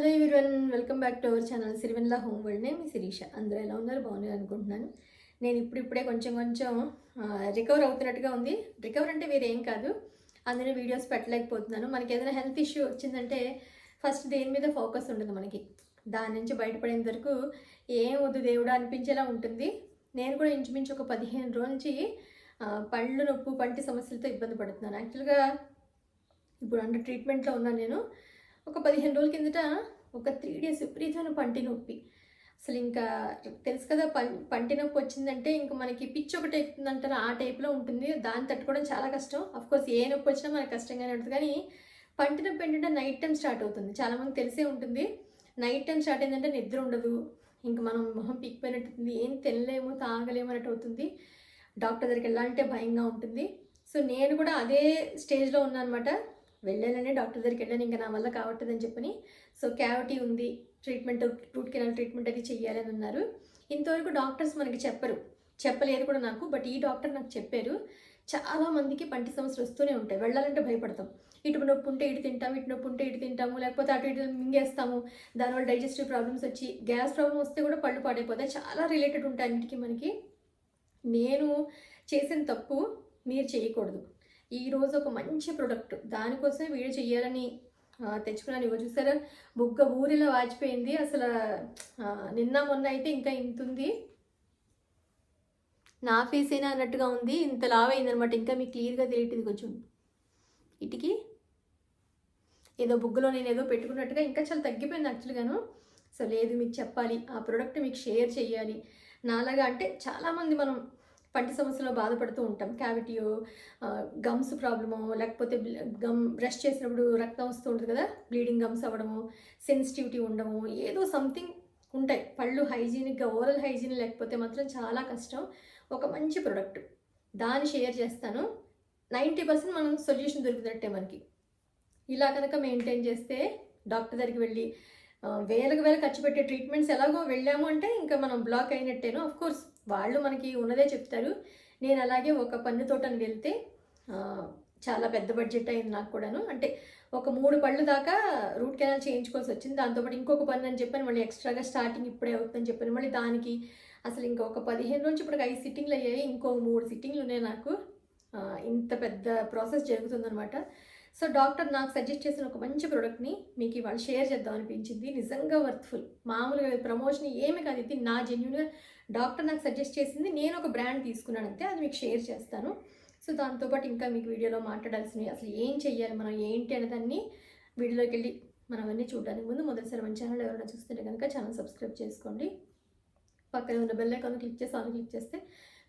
Hello everyone welcome back to our channel Sirivennela home world name Sirisha అందరూ ఎలా ఉన్నారు? బాగున్నారు అనుకుంటున్నాను. నేను ఇప్పుడిప్పుడే కొంచెం కొంచెం రికవర్ అవుతున్నట్టుగా ఉంది. రికవర్ అంటే వేరే ఏం కాదు. అందులో వీడియోస్ పెట్టలేకపోతున్నాను. మనకి ఏదైనా హెల్త్ ఇష్యూ వచ్చిందంటే ఫస్ట్ దేని మీద ఫోకస్ ఉండదు మనకి. దాని నుంచి బయటపడేంత వరకు ఏం వద్దు దేవుడా అనిపించేలా ఉంటుంది. నేను కూడా ఇంచుమించు ఒక పదిహేను రోజుల నుంచి పళ్ళు నొప్పు పంటి సమస్యలతో ఇబ్బంది పడుతున్నాను. యాక్చువల్గా ఇప్పుడు అండర్ ట్రీట్మెంట్లో ఉన్నాను నేను. ఒక పదిహేను రోజుల కిందట ఒక త్రీ డేస్ విపరీతమైన పంటి నొప్పి. అసలు ఇంకా తెలుసు కదా పం పంటి నొప్పి వచ్చిందంటే ఇంకా మనకి పిచ్చి ఒకటి ఎక్కుతుందంటారు ఆ టైప్లో ఉంటుంది. దాన్ని తట్టుకోవడం చాలా కష్టం. కోర్స్ ఏ నొప్పి వచ్చినా మనకి కష్టంగానే ఉంటుంది. కానీ పంటి నొప్పి ఏంటంటే నైట్ టైం స్టార్ట్ అవుతుంది. చాలామంది తెలిసే ఉంటుంది. నైట్ టైం స్టార్ట్ అయిందంటే నిద్ర ఉండదు. ఇంకా మనం మొహం పీక్పోయినట్టుంది ఏం తినలేము తాగలేము అన్నట్టు అవుతుంది. డాక్టర్ దగ్గరికి వెళ్ళాలంటే భయంగా ఉంటుంది. సో నేను కూడా అదే స్టేజ్లో ఉన్నానమాట అనమాట వెళ్ళాలని డాక్టర్ దగ్గరికి వెళ్ళాను. ఇంకా నా వల్ల కావట్లేదని చెప్పని. సో క్యావిటీ ఉంది. ట్రీట్మెంట్ రూట్ కెనాల్ ట్రీట్మెంట్ అది చేయాలని అన్నారు. ఇంతవరకు డాక్టర్స్ మనకి చెప్పరు. చెప్పలేదు కూడా నాకు బట్ ఈ డాక్టర్ నాకు చెప్పారు. చాలా మందికి పంటి సమస్యలు వస్తూనే ఉంటాయి. వెళ్ళాలంటే భయపడతాం. ఇటు నొప్పి ఉంటే ఇటు తింటాము ఇటు నొప్పి ఉంటే ఇటు తింటాము లేకపోతే అటు ఇటు మింగేస్తాము. దానివల్ల డైజెస్టివ్ ప్రాబ్లమ్స్ వచ్చి గ్యాస్ ప్రాబ్లం వస్తే కూడా పళ్ళు పాడైపోతాయి. చాలా రిలేటెడ్ ఉంటాయి అన్నిటికీ మనకి. నేను చేసిన తప్పు మీరు చేయకూడదు. ఈరోజు ఒక మంచి ప్రోడక్ట్ దానికోసమే వీడియో చేయాలని తెచ్చుకున్నాను. ఇవ్వ చూసారా? బుగ్గ ఊరిలా వాచిపోయింది. అసలు నిన్న మొన్న అయితే ఇంకా ఇంత ఉంది నా ఫేస్ అయినా అన్నట్టుగా ఉంది. ఇంత లావ్ అయిందనమాట ఇంకా మీకు క్లియర్గా తెలియట్లేదు. కొంచెం ఇటుకి ఏదో బుగ్గలో నేను ఏదో పెట్టుకున్నట్టుగా ఇంకా చాలా తగ్గిపోయింది యాక్చువల్గాను సో లేదు మీకు చెప్పాలి. ఆ ప్రోడక్ట్ మీకు షేర్ చేయాలి నాలాగా అంటే చాలామంది మనం పంటి సమస్యలో బాధపడుతూ ఉంటాం. క్యావిటీయో గమ్స్ ప్రాబ్లమో లేకపోతే గమ్ బ్రష్ చేసినప్పుడు రక్తం వస్తూ ఉంటుంది కదా బ్లీడింగ్ గమ్స్ అవ్వడము సెన్సిటివిటీ ఉండడము ఏదో సంథింగ్ ఉంటాయి. పళ్ళు హైజీనిక్గా ఓరల్ హైజీన్ లేకపోతే మాత్రం చాలా కష్టం. ఒక మంచి ప్రోడక్ట్. దాన్ని షేర్ చేస్తాను. నైంటీ పర్సెంట్ మనం సొల్యూషన్ దొరుకుతున్నట్టే మనకి. ఇలా కనుక మెయింటైన్ చేస్తే డాక్టర్ దగ్గరికి వెళ్ళి వేలకు వేలు ఖర్చు పెట్టే ట్రీట్మెంట్స్ ఎలాగో వెళ్ళాము అంటే ఇంకా మనం బ్లాక్ అయినట్టేనో. ఆఫ్ కోర్స్ వాళ్ళు మనకి ఉన్నదే చెప్తారు. నేను అలాగే ఒక పన్ను తోటని వెళ్తే చాలా పెద్ద బడ్జెట్ అయింది నాకు కూడాను. అంటే ఒక మూడు పళ్ళు దాకా రూట్ కెనాల్ చేయించుకోవాల్సి వచ్చింది. దాంతోపాటు ఇంకొక పన్ను అని చెప్పాను మళ్ళీ ఎక్స్ట్రాగా స్టార్టింగ్ ఇప్పుడే అవుతుందని చెప్పాను మళ్ళీ దానికి అసలు ఇంకా ఒక పదిహేను రోజులు ఇప్పుడు ఐదు సిట్టింగ్లు అయ్యాయి. ఇంకో మూడు సిట్టింగ్లు ఉన్నాయి నాకు. ఇంత పెద్ద ప్రాసెస్ జరుగుతుందనమాట సో డాక్టర్ నాకు సజెస్ట్ చేసిన ఒక మంచి ప్రోడక్ట్ని మీకు ఇవాళ షేర్ చేద్దాం అనిపించింది. నిజంగా వర్త్ఫుల్. మామూలుగా ప్రమోషన్ ఏమి కాదు. ఇది నా జెన్యున్గా డాక్టర్ నాకు సజెస్ట్ చేసింది. నేను ఒక బ్రాండ్ తీసుకున్నాను అంతే. అది మీకు షేర్ చేస్తాను. సో దాంతోపాటు ఇంకా మీకు వీడియోలో మాట్లాడాల్సినవి అసలు ఏం చెయ్యాలి మనం ఏంటి అనేదాన్ని వీడియోలోకి వెళ్ళి మనం అన్నీ చూడడానికి ముందు మొదటిసారి మన ఛానల్ ఎవరైనా చూస్తుంటే కనుక ఛానల్ సబ్స్క్రైబ్ చేసుకోండి. పక్కన ఉన్న బెల్ ఐకాన్ క్లిక్ చేసి ఆన్ క్లిక్ చేస్తే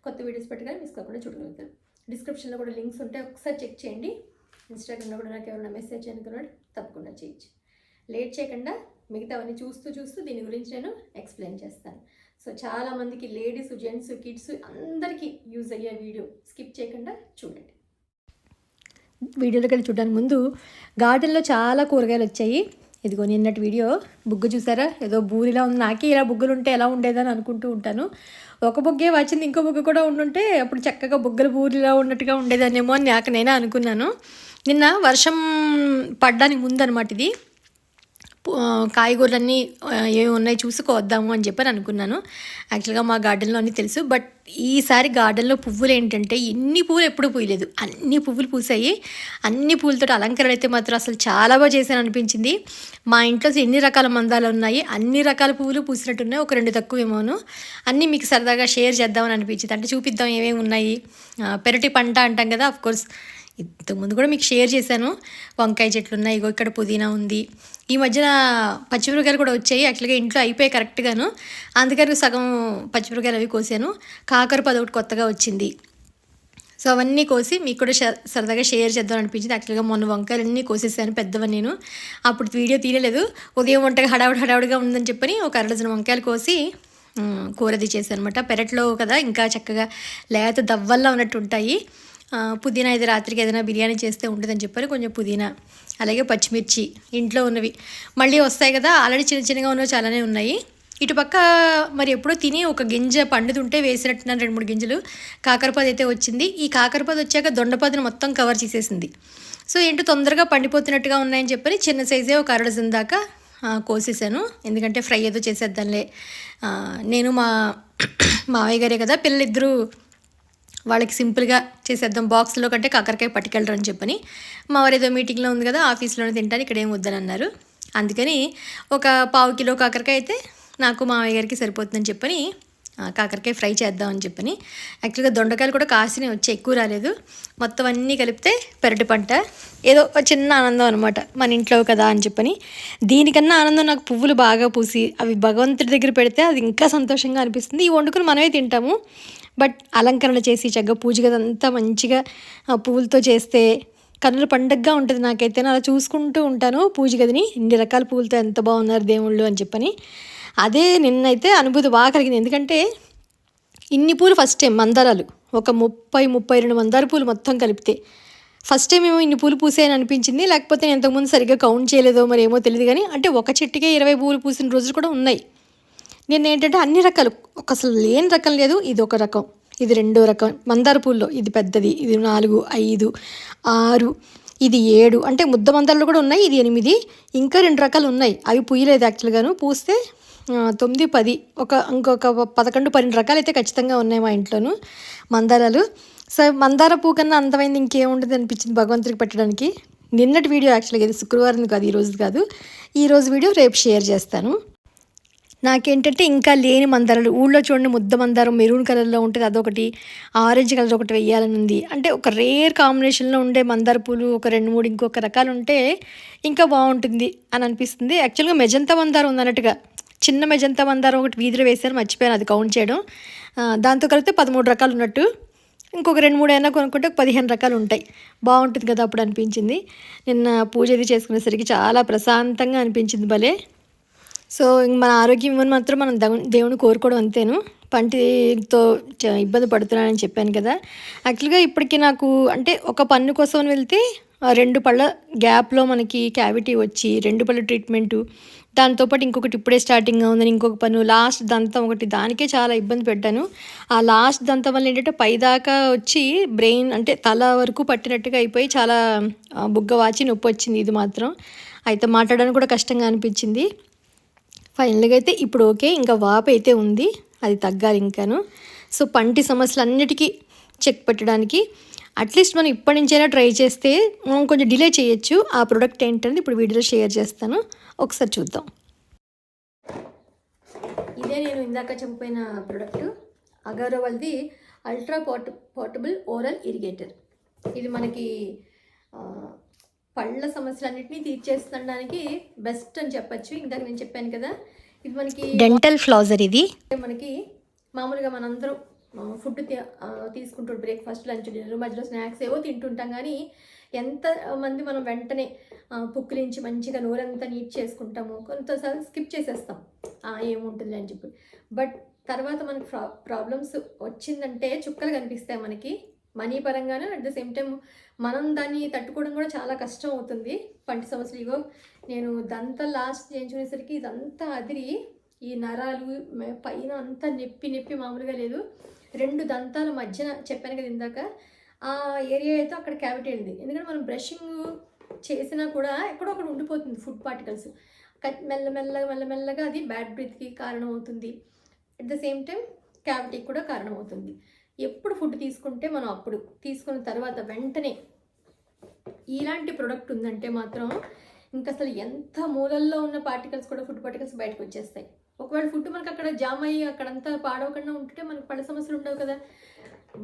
కొత్త వీడియోస్ పెట్టగానే మిస్ కాకుండా చూడగలుగుతారు. డిస్క్రిప్షన్లో కూడా లింక్స్ ఉంటాయి. ఒకసారి చెక్ చేయండి. ఇన్స్టాగ్రామ్లో కూడా నాకు ఎవరైనా మెసేజ్ అనుకున్నాడు తప్పకుండా చేయొచ్చు. లేట్ చేయకుండా మిగతావన్నీ చూస్తూ చూస్తూ దీని గురించి నేను ఎక్స్ప్లెయిన్ చేస్తాను. సో చాలామందికి లేడీస్ జెంట్స్ కిడ్స్ అందరికీ యూజ్ అయ్యే వీడియో స్కిప్ చేయకుండా చూడండి. వీడియోలోకి వెళ్ళి చూడడానికి ముందు గార్డెన్లో చాలా కూరగాయలు వచ్చాయి. ఇదిగో నిన్నటి వీడియో. బుగ్గ చూసారా? ఏదో బూరిలా ఉంది. నాకే ఇలా బుగ్గలు ఉంటే ఎలా ఉండేదని అనుకుంటూ ఉంటాను. ఒక బుగ్గే వచ్చింది ఇంకో బుగ్గ కూడా ఉండుంటే అప్పుడు చక్కగా బుగ్గలు బూరిలా ఉన్నట్టుగా ఉండేదానేమో అని నాకు నేనే అనుకున్నాను. నిన్న వర్షం పడ్డానికి ముందు అనమాట ఇది కాయగూరలన్నీ ఏమి ఉన్నాయి చూసుకోవద్దాము అని చెప్పని అనుకున్నాను. యాక్చువల్గా మా గార్డెన్లో అన్నీ తెలుసు. బట్ ఈసారి గార్డెన్లో పువ్వులు ఏంటంటే ఎన్ని పువ్వులు ఎప్పుడు పూయలేదు. అన్ని పువ్వులు పూసాయి. అన్ని పూలతో అలంకరణ అయితే మాత్రం అసలు చాలా బాగా చేశాను అనిపించింది. మా ఇంట్లో ఎన్ని రకాల మందాలు ఉన్నాయి అన్ని రకాల పువ్వులు పూసినట్టున్నాయి. ఒక రెండు తక్కువేమోను. అన్నీ మీకు సరదాగా షేర్ చేద్దామని అనిపించింది. అంటే చూపిద్దాం ఏమేమి ఉన్నాయి. పెరటి పంట అంటాం కదా అఫ్కోర్స్ ఇంతకుముందు కూడా మీకు షేర్ చేశాను. వంకాయ చెట్లు ఉన్నాయి ఇగో ఇక్కడ పుదీనా ఉంది. ఈ మధ్యన పచ్చిమిరపకాయలు కూడా వచ్చాయి. యాక్చువల్గా ఇంట్లో అయిపోయాయి కరెక్ట్గాను. అందుకని సగం పచ్చిమిరపకాయలు అవి కోసాను. కాకరపద ఒకటి కొత్తగా వచ్చింది. సో అవన్నీ కోసి మీకు కూడా సరదాగా షేర్ చేద్దాం అనిపించింది. యాక్చువల్గా మొన్న వంకాయలు అన్నీ కోసేసాను పెద్దవని నేను. అప్పుడు వీడియో తీయలేదు. ఉదయం వంటగా హడావుడి హడావుడిగా ఉందని చెప్పని ఒక అరడజన వంకాయలు కోసి కూరది చేశాను అనమాట పెరట్లో కదా ఇంకా చక్కగా లేత దవ్వల్లా ఉన్నట్టు ఉంటాయి. పుదీనా ఇది రాత్రికి ఏదైనా బిర్యానీ చేస్తే ఉంటుందని చెప్పారు. కొంచెం పుదీనా అలాగే పచ్చిమిర్చి ఇంట్లో ఉన్నవి. మళ్ళీ వస్తాయి కదా ఆల్రెడీ చిన్న చిన్నగా ఉన్నవి చాలానే ఉన్నాయి. ఇటుపక్క మరి ఎప్పుడో తిని ఒక గింజ పండుతుంటే వేసినట్టున్నాను రెండు మూడు గింజలు. కాకరపాదు అయితే వచ్చింది. ఈ కాకరపాదు వచ్చాక దొండపాదును మొత్తం కవర్ చేసేసింది. సో ఏంటో తొందరగా పండిపోతున్నట్టుగా ఉన్నాయని చెప్పని చిన్న సైజే ఒక అరడజన్ దాకా కోసేసాను. ఎందుకంటే ఫ్రై ఏదో చేసేద్దాంలే. నేను మా మావయ్య గారే కదా పిల్లలిద్దరూ వాళ్ళకి సింపుల్గా చేసేద్దాం. బాక్స్లో కంటే కాకరకాయ పట్టుకెళ్ళరు అని చెప్పని. మా వారు ఏదో మీటింగ్లో ఉంది కదా ఆఫీస్లోనే తింటాను ఇక్కడ ఏం వద్దని అన్నారు అందుకని ఒక పావు కిలో కాకరకాయ అయితే నాకు మామయ్య గారికి సరిపోతుందని చెప్పని కాకరకాయ ఫ్రై చేద్దామని చెప్పని. యాక్చువల్గా దొండకాయలు కూడా కాసిన వచ్చి ఎక్కువ రాలేదు. మొత్తం అన్నీ కలిపితే పెరటి పంట. ఏదో ఒక చిన్న ఆనందం అనమాట మన ఇంట్లో కదా అని చెప్పని. దీనికన్నా ఆనందం నాకు పువ్వులు బాగా పూసి అవి భగవంతుడి దగ్గర పెడితే అది ఇంకా సంతోషంగా అనిపిస్తుంది. ఈ వండుకుని మనమే తింటాము. బట్ అలంకరణ చేసి చక్కగా పూజ గదంతా మంచిగా పువ్వులతో చేస్తే కన్నుల పండగగా ఉంటుంది నాకైతే. నేను అలా చూసుకుంటూ ఉంటాను పూజ గదిని. ఇన్ని రకాల పూలతో ఎంత బాగున్నారు దేవుళ్ళు అని చెప్పని. అదే నిన్నైతే అనుభూతి బాగా కలిగింది. ఎందుకంటే ఇన్ని పూలు ఫస్ట్ టైం మందారాలు. ఒక ముప్పై ముప్పై రెండు మందార పూలు మొత్తం కలిపితే. ఫస్ట్ టైం ఏమో ఇన్ని పూలు పూసాయని అనిపించింది. లేకపోతే నేను ఇంతకుముందు సరిగ్గా కౌంట్ చేయలేదో మరి ఏమో తెలియదు కానీ అంటే ఒక చెట్టుకే ఇరవై పూలు పూసిన రోజులు కూడా ఉన్నాయి. నేను ఏంటంటే అన్ని రకాలు ఒక అసలు లేని రకం లేదు ఇది ఒక రకం. ఇది రెండో రకం. మందార పూల్లో ఇది పెద్దది ఇది నాలుగు ఐదు ఆరు ఇది ఏడు. అంటే ముద్ద మందారాలు కూడా ఉన్నాయి ఇది ఎనిమిది. ఇంకా రెండు రకాలు ఉన్నాయి. అవి పూయలేదు యాక్చువల్గాను పూస్తే తొమ్మిది పది ఒక ఇంకొక పదకొండు పన్నెండు రకాలు అయితే ఖచ్చితంగా ఉన్నాయి మా ఇంట్లోను. మందారాలు. సో మందార పువ్వు కన్నా అందమైంది ఇంకేముంటుంది అనిపించింది భగవంతుడికి పెట్టడానికి. నిన్నటి వీడియో యాక్చువల్గా ఇది శుక్రవారం కాదు ఈరోజు కాదు. ఈ రోజు వీడియో రేపు షేర్ చేస్తాను. నాకేంటంటే ఇంకా లేని మందారాలు. ఊళ్ళో చూడండి ముద్ద మందారం మెరూన్ కలర్లో ఉంటుంది అదొకటి. ఆరెంజ్ కలర్ ఒకటి వెయ్యాలని ఉంది. అంటే ఒక రేర్ కాంబినేషన్లో ఉండే మందార పూలు ఒక రెండు మూడు ఇంకొక రకాలు ఉంటే ఇంకా బాగుంటుంది అని అనిపిస్తుంది. యాక్చువల్గా మెజంతా మందారం ఉంది అన్నట్టుగా. చిన్న మెజంతా మందారం ఒకటి వీధిలో వేశారు మర్చిపోయాను అది కౌంట్ చేయడం. దాంతో కలిపితే పదమూడు రకాలు ఉన్నట్టు. ఇంకొక రెండు మూడు అయినా కొనుక్కుంటే ఒక పదిహేను రకాలు ఉంటాయి. బాగుంటుంది కదా అప్పుడు అనిపించింది. నిన్న పూజ అది చేసుకునేసరికి చాలా ప్రశాంతంగా అనిపించింది భలే. సో మన ఆరోగ్యం ఇవ్వని మాత్రం మనం దేవుని కోరుకోవడం అంతేను. పంటితో ఇబ్బంది పడుతున్నానని చెప్పాను కదా. యాక్చువల్గా ఇప్పటికి నాకు అంటే ఒక పన్ను కోసం వెళ్తే ఆ రెండు పళ్ళ గ్యాప్లో మనకి క్యావిటీ వచ్చి రెండు పళ్ళ ట్రీట్మెంటు దాంతోపాటు ఇంకొకటి ఇప్పుడే స్టార్టింగ్ ఉందని ఇంకొక పన్ను లాస్ట్ దంతం ఒకటి దానికే చాలా ఇబ్బంది పెట్టాను. ఆ లాస్ట్ దంతం వల్ల ఏంటంటే పైదాకా వచ్చి బ్రెయిన్ అంటే తల వరకు పట్టినట్టుగా అయిపోయి చాలా బుగ్గ వాచి నొప్పి వచ్చింది ఇది మాత్రం. అయితే మాట్లాడడానికి కూడా కష్టంగా అనిపించింది. ఫైనల్గా అయితే ఇప్పుడు ఓకే ఇంకా వాపు అయితే ఉంది అది తగ్గాలి ఇంకాను. సో పంటి సమస్యలు అన్నిటికీ చెక్ పెట్టడానికి అట్లీస్ట్ మనం ఇప్పటి నుంచైనా ట్రై చేస్తే మనం కొంచెం డిలే చేయొచ్చు. ఆ ప్రోడక్ట్ ఏంటనేది ఇప్పుడు వీడియోలో షేర్ చేస్తాను. ఒకసారి చూద్దాం. ఇదే నేను ఇందాక చెప్పిన ప్రోడక్ట్. అగారో వాళ్ళది ultra port portable oral irrigator. ఇది మనకి పళ్ళ సమస్యలన్నింటినీ తీర్చేస్తుండడానికి బెస్ట్ అని చెప్పొచ్చు. ఇందాక నేను చెప్పాను కదా. ఇది మనకి డెంటల్ ఫ్లాజర్ ఇది. మనకి మామూలుగా మనందరం ఫుడ్ తీసుకుంటాడు. బ్రేక్ఫాస్ట్ లంచ్ డిన్నర్ మధ్యలో స్నాక్స్ ఏవో తింటుంటాం కానీ ఎంత మంది మనం వెంటనే పుక్కిలించి మంచిగా నోరంతా నీట్ చేసుకుంటాము కొంతసార్లు స్కిప్ చేసేస్తాం. ఏముంటుంది అని చెప్పి. బట్ తర్వాత మనకి ప్రా ప్రాబ్లమ్స్ వచ్చిందంటే చుక్కలు కనిపిస్తాయి మనకి. మనీ పరంగానే అట్ ద సేమ్ టైం మనం దాన్ని తట్టుకోవడం కూడా చాలా కష్టం అవుతుంది. పంటి సమస్యలు ఇగో నేను దంతా లాస్ట్ చేయించుకునేసరికి ఇదంతా అదిరి ఈ నరాలు పైన అంతా నొప్పి నొప్పి మామూలుగా లేదు. రెండు దంతాల మధ్యన చెప్పాను కదా ఇందాక ఆ ఏరియా అయితే అక్కడ క్యావిటీ ఉంది ఎందుకంటే మనం బ్రషింగ్ చేసినా కూడా ఎక్కడో అక్కడ ఉండిపోతుంది ఫుడ్ పార్టికల్స్ మెల్లమెల్లగా మెల్లమెల్లగా అది బ్యాడ్ బ్రీత్కి కారణం అవుతుంది. అట్ ద సేమ్ టైం క్యావిటీకి కూడా కారణం అవుతుంది. ఎప్పుడు ఫుడ్ తీసుకుంటే మనం అప్పుడు తీసుకున్న తర్వాత వెంటనే ఇలాంటి ప్రోడక్ట్ ఉందంటే మాత్రం ఇంకా అసలు ఎంత మూలల్లో ఉన్న పార్టికల్స్ కూడా ఫుడ్ పార్టికల్స్ బయటకు వచ్చేస్తాయి. ఒకవేళ ఫుడ్ మనకు అక్కడ జామ్ అయ్యి అక్కడంతా పాడవకుండా ఉంటుంటే మనకు పళ్ళ సమస్యలు ఉండవు కదా.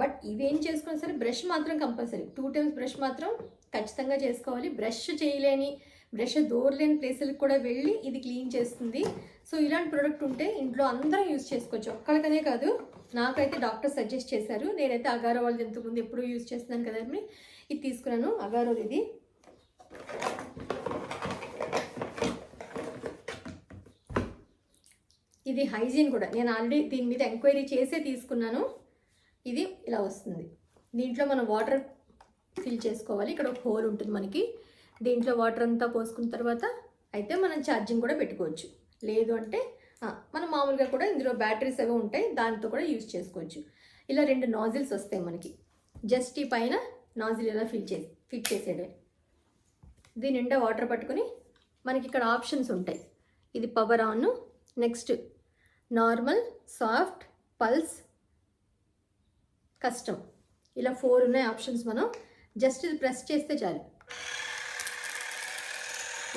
బట్ ఇవేం చేసుకున్నా సరే బ్రష్ మాత్రం కంపల్సరీ టూ టైమ్స్ బ్రష్ మాత్రం ఖచ్చితంగా చేసుకోవాలి. బ్రష్ చేయలేని బ్రష్ దూరలేని ప్లేసులకు కూడా వెళ్ళి ఇది క్లీన్ చేస్తుంది. సో ఇలాంటి ప్రోడక్ట్ ఉంటే ఇంట్లో అందరం యూజ్ చేసుకోవచ్చు. ఒక్కడికనే కాదు నాకైతే డాక్టర్ సజెస్ట్ చేశారు. నేనైతే అగారో వాళ్ళది ఇంతకుముందు ఎప్పుడూ యూజ్ చేస్తున్నాను కదా ఇది తీసుకున్నాను అగారోది ఇది. ఇది హైజీన్ కూడా. నేను ఆల్రెడీ దీని మీద ఎంక్వైరీ చేసే తీసుకున్నాను. ఇది ఇలా వస్తుంది. దీంట్లో మనం వాటర్ ఫిల్ చేసుకోవాలి. ఇక్కడ ఒక హోల్ ఉంటుంది మనకి. దీంట్లో వాటర్ అంతా పోసుకున్న తర్వాత అయితే మనం ఛార్జింగ్ కూడా పెట్టుకోవచ్చు. లేదు అంటే మనం మామూలుగా కూడా ఇందులో బ్యాటరీస్ అవి ఉంటాయి దాంతో కూడా యూజ్ చేసుకోవచ్చు. ఇలా రెండు నాజిల్స్ వస్తాయి మనకి. జస్ట్ ఈ పైన నాజిల్ ఇలా ఫిల్ చేసి ఫిట్ చేసేయడమే దీని నిండా వాటర్ పట్టుకొని మనకి ఇక్కడ ఆప్షన్స్ ఉంటాయి. ఇది power on next normal soft pulse custom ఇలా ఫోర్ ఉన్నాయి ఆప్షన్స్ మనం. జస్ట్ ఇది ప్రెస్ చేస్తే చాలు.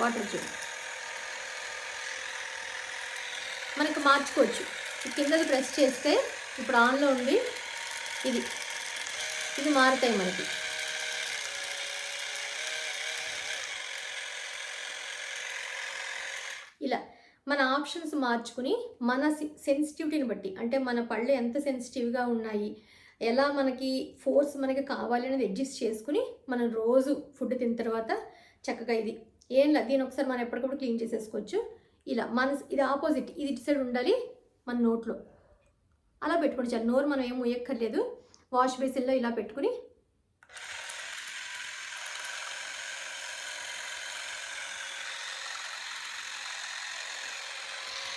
వాటర్ చూడు. మనకు మార్చుకోవచ్చు. కిందది ప్రెస్ చేస్తే ఇప్పుడు ఆన్లో ఉంది. ఇది. ఇది మారుతాయి మనకి ఇలా మన ఆప్షన్స్ మార్చుకుని మన సెన్సిటివిటీని బట్టి అంటే మన పళ్ళు ఎంత సెన్సిటివ్గా ఉన్నాయి ఎలా మనకి ఫోర్స్ మనకి కావాలి అనేది అడ్జస్ట్ చేసుకుని మనం రోజు ఫుడ్ తిన్న తర్వాత చక్కగా ఇది. ఏం లేదు దీని ఒకసారి మనం ఎప్పటికప్పుడు క్లీన్ చేసేసుకోవచ్చు. ఇలా మన ఇది ఆపోజిట్ ఇది ఇటు సైడ్ ఉండాలి మన నోట్లో. అలా పెట్టుకోండి చాలు. నోరు మనం ఏం ఉయ్యక్కర్లేదు వాష్ బేసిన్లో ఇలా పెట్టుకుని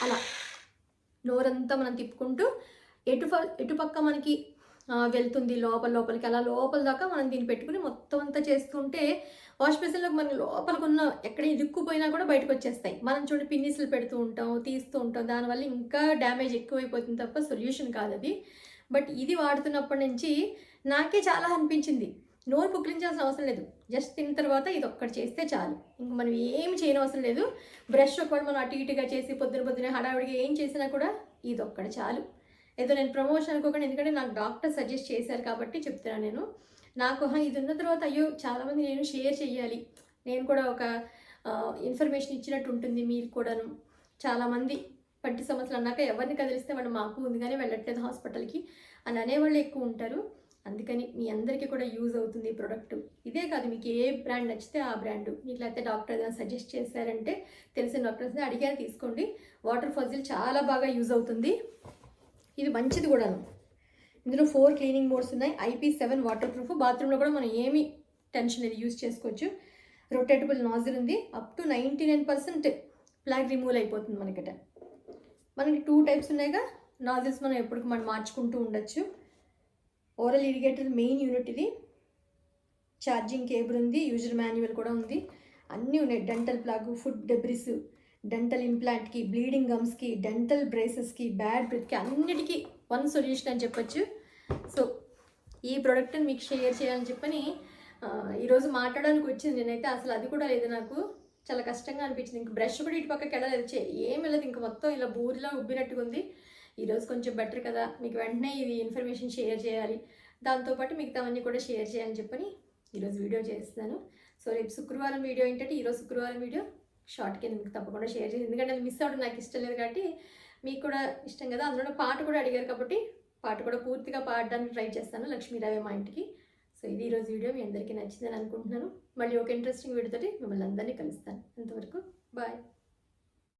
అలా నోరంతా మనం తిప్పుకుంటూ ఎటు ఎటుపక్క ఎటు పక్క మనకి వెళ్తుంది లోపల లోపలికి అలా లోపల దాకా మనం దీన్ని పెట్టుకుని మొత్తం అంతా చేస్తుంటే వాష్ బేసిన్లోకి మన లోపలికి ఉన్న ఎక్కడ ఇరుక్కుపోయినా కూడా బయటకు వచ్చేస్తాయి మనం చూడండి పిన్నిసులు పెడుతూ ఉంటాం తీస్తూ ఉంటాం దానివల్ల ఇంకా డ్యామేజ్ ఎక్కువైపోతుంది తప్ప సొల్యూషన్ కాదు అది బట్ ఇది వాడుతున్నప్పటి నుంచి నాకే చాలా అనిపించింది. నోరు పుక్కిలించాల్సిన అవసరం లేదు. జస్ట్ తిన్న తర్వాత ఇది ఒక్కటి చేస్తే చాలు. ఇంక మనం ఏమి చేయని అవసరం లేదు. బ్రష్ ఒకటి మనం అటు ఇటుగా చేసి పొద్దున పొద్దున హడావిడిగా ఏం చేసినా కూడా ఇది ఒక్కటి చాలు. ఏదో నేను ప్రమోషన్ అనుకోకుండా ఎందుకంటే నాకు డాక్టర్ సజెస్ట్ చేశారు కాబట్టి చెప్తున్నాను నేను. నాకు ఇది ఉన్న తర్వాత అయ్యో చాలామంది నేను షేర్ చేయాలి నేను కూడా ఒక ఇన్ఫర్మేషన్ ఇచ్చినట్టు ఉంటుంది మీరు కూడాను. చాలామంది పట్టి సమస్యలు అన్నాక ఎవరిని కదిలిస్తే వాళ్ళు మాకు ఉంది కానీ వెళ్ళట్లేదు హాస్పిటల్కి అని అనేవాళ్ళు ఎక్కువ ఉంటారు. అందుకని మీ అందరికీ కూడా యూజ్ అవుతుంది ఈ ప్రోడక్ట్ ఇదే కాదు మీకు ఏ బ్రాండ్ నచ్చితే ఆ బ్రాండ్ మీకు లేకపోతే డాక్టర్ ఏదైనా సజెస్ట్ చేశారంటే తెలిసిన డాక్టర్స్ని అడిగారు తీసుకోండి. వాటర్ ఫజిల్ చాలా బాగా యూజ్ అవుతుంది. ఇది మంచిది కూడాను. ఇందులో ఫోర్ క్లీనింగ్ మోడ్స్ ఉన్నాయి. ఐపీ సెవెన్ వాటర్ ప్రూఫ్ బాత్రూంలో కూడా మనం ఏమి టెన్షన్ లేదు యూజ్ చేసుకోవచ్చు. రొటేటబుల్ నాజిల్ ఉంది. Up to ninety nine percent plaque remove అయిపోతుంది మనకట. మనకి టూ టైప్స్ ఉన్నాయిగా. నాజిల్స్ మనం ఎప్పటికి మనం మార్చుకుంటూ ఉండొచ్చు. ఓరల్ ఇరిగేటర్ మెయిన్ యూనిట్ ఇది. ఛార్జింగ్ కేబుల్ ఉంది యూజర్ మాన్యువల్ కూడా ఉంది. అన్నీ ఉన్నాయి. Dental plaque food debris dental ఇంప్లాంట్కి bleeding గమ్స్కి డెంటల్ బ్రేసెస్కి బ్యాడ్ బ్రెత్కి అన్నిటికీ వన్ సొల్యూషన్ అని చెప్పొచ్చు. సో ఈ ప్రోడక్ట్ని మీకు షేర్ చేయాలని చెప్పని ఈరోజు మాట్లాడడానికి వచ్చింది నేనైతే. అసలు అది కూడా లేదు నాకు. చాలా కష్టంగా అనిపించింది. ఇంక బ్రష్ కూడా ఇటు పక్కకి వెళ్ళలేదు. చే- ఏం వెళ్ళదు ఇంక మొత్తం ఇలా బూరిలో ఉబ్బినట్టుగా ఉంది ఈరోజు కొంచెం బెటర్ కదా మీకు వెంటనే ఇది ఇన్ఫర్మేషన్ షేర్ చేయాలి. దాంతోపాటు మిగతావన్నీ కూడా షేర్ చేయాలని చెప్పని ఈరోజు వీడియో చేస్తున్నాను. సో రేపు శుక్రవారం వీడియో ఏంటంటే ఈరోజు శుక్రవారం వీడియో షార్ట్ కింద మీకు తప్పకుండా షేర్ చేసి ఎందుకంటే అది మిస్ అవ్వడం నాకు ఇష్టం లేదు కాబట్టి మీకు కూడా ఇష్టం కదా. అందులో పాట కూడా అడిగారు కాబట్టి పాట కూడా పూర్తిగా పాడడానికి ట్రై చేస్తాను. లక్ష్మీరావే మా ఇంటికి. సో ఇది ఈరోజు వీడియో మీ అందరికీ నచ్చిందని అనుకుంటున్నాను. మళ్ళీ ఒక ఇంట్రెస్టింగ్ వీడియోతోటి మిమ్మల్ని అందరినీ కలుస్తాను. అంతవరకు బాయ్